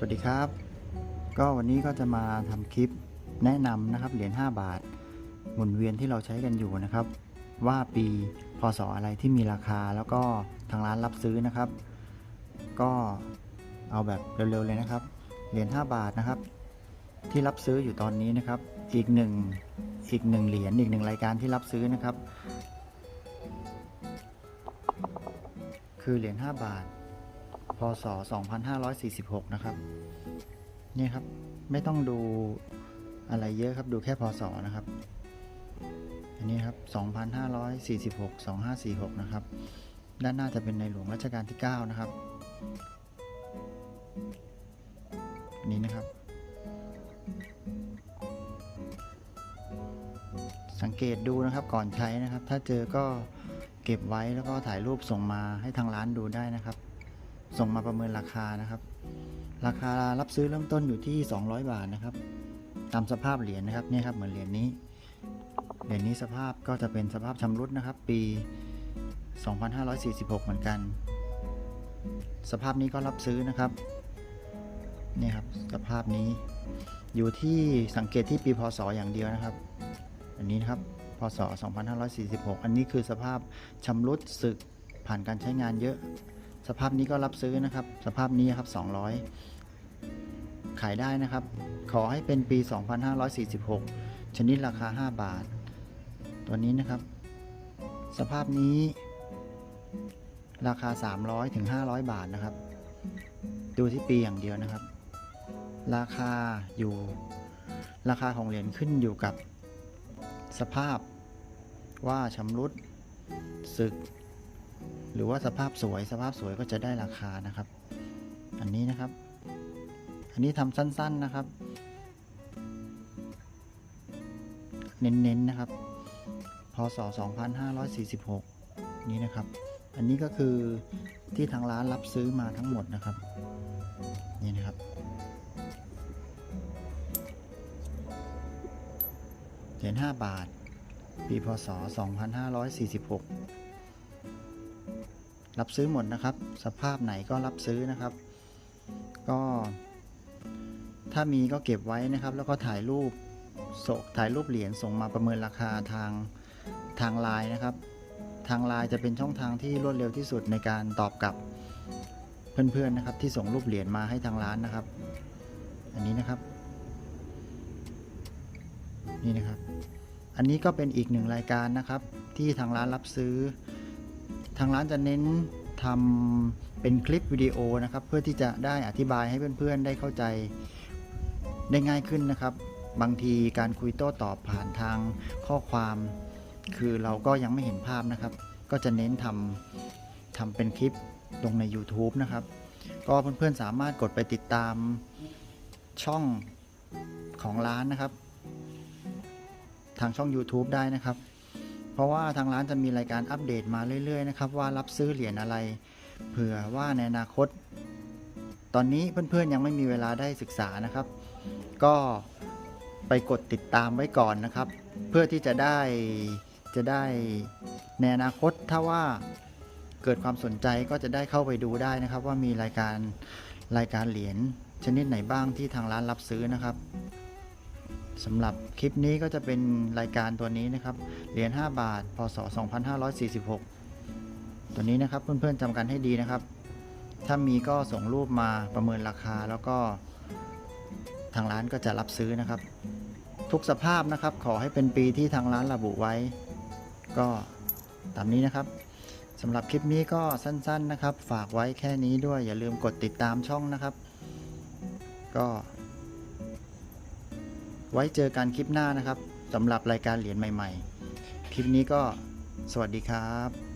สวัสดีครับ ก็วันนี้ก็จะมาทำคลิปแนะนำนะครับเหรียญ5บาท หมุนเวียนที่เราใช้กันอยู่นะครับ ว่าปีพศอะไรที่มีราคาแล้วก็ทางร้านรับซื้อนะครับ ก็เอาแบบเร็วๆเลยนะครับเหรียญ5บาทนะครับ ที่รับซื้ออยู่ตอนนี้นะครับ อีกหนึ่งอีกหนึ่งเหรียญอีกหนึ่งรายการที่รับซื้อนะครับ คือเหรียญ5บาท พศ 2546 นะครับ นี่ครับ ไม่ต้องดูอะไรเยอะครับ ดูแค่พศนะครับ อันนี้ครับ 2546 2546 นะครับ ด้านหน้าจะเป็นในหลวงรัชกาลที่ 9 นะครับนนี้นะครับ สังเกตดูนะครับก่อนใช้นะครับ ถ้าเจอก็เก็บไว้แล้วก็ถ่ายรูปส่งมาให้ทางร้านดูได้นะครับ ส่งมาประเมินราคานะครับ ราคารับซื้อเริ่มต้นอยู่ที่ 200 บาทนะครับ ตามสภาพเหรียญนะครับนี่ครับเหมือนเหรียญนี้ เหรียญนี้สภาพก็จะเป็นสภาพชำรุดนะครับ ปี 2546 เหมือนกัน สภาพนี้ก็รับซื้อนะครับนี่ครับสภาพนี้อยู่ที่สังเกตที่ปีพศอย่างเดียวนะครับ อันนี้นะครับพศ 2546 อันนี้คือสภาพชำรุดสึกผ่านการใช้งานเยอะ สภาพนี้ก็รับซื้อนะครับ สภาพนี้ครับ 200 ขายได้นะครับ ขอให้เป็นปี 2546 ชนิดราคา 5 บาท ตัวนี้นะครับ สภาพนี้ ราคา 300ถึง500 บาทนะครับ ดูที่ปีอย่างเดียวนะครับ ราคาอยู่ ราคาของเหรียญขึ้นอยู่กับ สภาพว่าชำรุดสึก หรือว่าสภาพสวยสภาพสวยก็จะได้ราคานะครับ อันนี้นะครับ อันนี้ทำสั้นๆนะครับ เน้นๆนะครับพศ 2546 นี้นะครับ อันนี้ก็คือที่ทางร้านรับซื้อมาทั้งหมดนะครับ นี่นะครับเหรียญ5บาท ปีพศ 2546 รับซื้อหมดนะครับ สภาพไหนก็รับซื้อนะครับ ก็ ถ้ามีก็เก็บไว้นะครับ แล้วก็ถ่ายรูปส่งถ่ายรูปเหรียญส่งมาประเมินราคาทางทางไลน์นะครับ ทางไลน์จะเป็นช่องทางที่รวดเร็วที่สุดในการตอบกลับเพื่อนๆนะครับ ที่ส่งรูปเหรียญมาให้ทางร้านนะครับ อันนี้นะครับ นี่นะครับ อันนี้ก็เป็นอีกหนึ่งรายการนะครับ ที่ทางร้านรับซื้อ ทางร้านจะเน้นทำเป็นคลิปวิดีโอนะครับ เพื่อที่จะได้อธิบายให้เพื่อนๆ ได้เข้าใจได้ง่ายขึ้นนะครับ บางทีการคุยโต้ตอบผ่านทางข้อความ คือเราก็ยังไม่เห็นภาพนะครับ ก็จะเน้นทำทำเป็นคลิปลงใน YouTube นะครับ ก็เพื่อนๆสามารถกดไปติดตามช่องของร้านนะครับ ทางช่อง YouTube ได้นะครับ เพราะว่าทางร้านจะมีรายการอัปเดตมาเรื่อยๆนะครับว่ารับซื้อเหรียญอะไร เผื่อว่าในอนาคต ตอนนี้เพื่อนๆยังไม่มีเวลาได้ศึกษานะครับ ก็ไปกดติดตามไว้ก่อนนะครับ เพื่อที่จะได้จะได้ในอนาคตถ้าว่าเกิดความสนใจก็จะได้เข้าไปดูได้นะครับ ว่ามีรายการรายการเหรียญชนิดไหนบ้างที่ทางร้านรับซื้อนะครับ สำหรับคลิปนี้ก็จะเป็นรายการตัวนี้นะครับ เหรียญ5บาท พศ 2546 ตัวนี้นะครับเพื่อนๆจำกันให้ดีนะครับ ถ้ามีก็ส่งรูปมาประเมินราคาแล้วก็ ทางร้านก็จะรับซื้อนะครับ ทุกสภาพนะครับขอให้เป็นปีที่ทางร้านระบุไว้ ก็ตามนี้นะครับสำหรับคลิปนี้ก็สั้นๆนะครับ ฝากไว้แค่นี้ด้วยอย่าลืมกดติดตามช่องนะครับ ก็ ไว้เจอกันคลิปหน้านะครับสำหรับรายการเหรียญใหม่ ๆ คลิปนี้ก็สวัสดีครับ